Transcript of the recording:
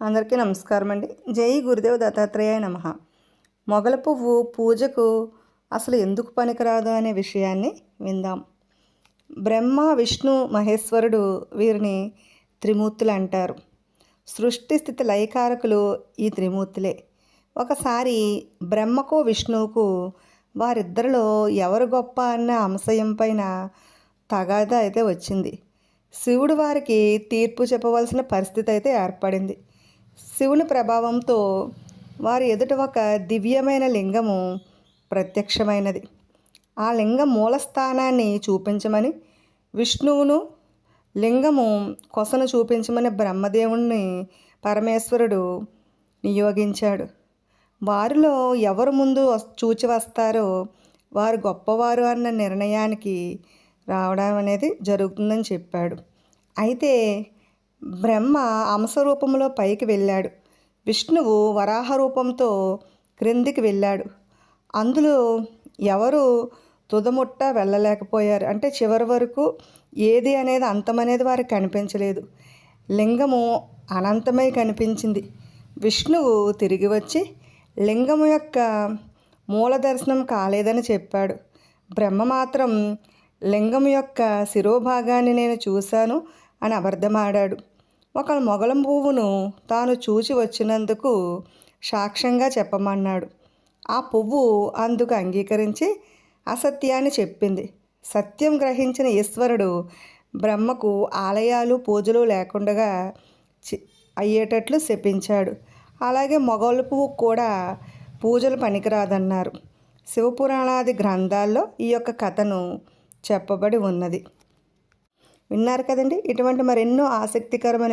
అందరికీ నమస్కారం అండి జై గురుదేవ్ దత్తాత్రేయ నమ. మొగల పువ్వు పూజకు అసలు ఎందుకు పనికిరాదు అనే విషయాన్ని విందాం. బ్రహ్మ విష్ణు మహేశ్వరుడు వీరిని త్రిమూర్తులు అంటారు. సృష్టి స్థితి లయకారకులు ఈ త్రిమూర్తులే. ఒకసారి బ్రహ్మకు విష్ణువుకు వారిద్దరిలో ఎవరు గొప్ప అన్న అంశయం పైన తగాదా అయితే వచ్చింది. శివుడు వారికి తీర్పు చెప్పవలసిన పరిస్థితి అయితే ఏర్పడింది. శివుని ప్రభావంతో వారి ఎదుట ఒక దివ్యమైన లింగము ప్రత్యక్షమైనది. ఆ లింగం మూల స్థానాన్ని చూపించమని విష్ణువును లింగము కొసను చూపించమని బ్రహ్మదేవుణ్ణి పరమేశ్వరుడు నియోగించాడు. వారిలో ఎవరు ముందు చూచి వస్తారో వారు గొప్పవారు అన్న నిర్ణయానికి రావడం అనేది జరుగుతుందని చెప్పాడు. అయితే బ్రహ్మ అంశ రూపంలో పైకి వెళ్ళాడు. విష్ణువు వరాహ రూపంతో క్రిందికి వెళ్ళాడు. అందులో ఎవరు తుదముట్ట వెళ్ళలేకపోయారు? అంటే చివరి వరకు ఏది అనేది అంతమనేది వారికి కనిపించలేదు. లింగము అనంతమై కనిపించింది. విష్ణువు తిరిగి వచ్చి లింగము యొక్క మూల దర్శనం కాలేదని చెప్పాడు. బ్రహ్మ మాత్రం లింగం యొక్క శిరోభాగాన్ని నేను చూశాను అని అబద్ధమాడాడు. ఒక మొగలం పువ్వును తాను చూచి వచ్చినందుకు సాక్ష్యంగా చెప్పమన్నాడు. ఆ పువ్వు అందుకు అంగీకరించి అసత్యాన్ని చెప్పింది. సత్యం గ్రహించిన ఈశ్వరుడు బ్రహ్మకు ఆలయాలు పూజలు లేకుండా చి- అయ్యేటట్లు శపించాడు. అలాగే మొగలు పువ్వు కూడా పూజలు పనికిరాదన్నారు. శివపురాణాది గ్రంథాల్లో ఈ యొక్క కథను చెప్పబడి ఉన్నది. విన్నారు కదండి? ఇటువంటి మరెన్నో ఆసక్తికరమైన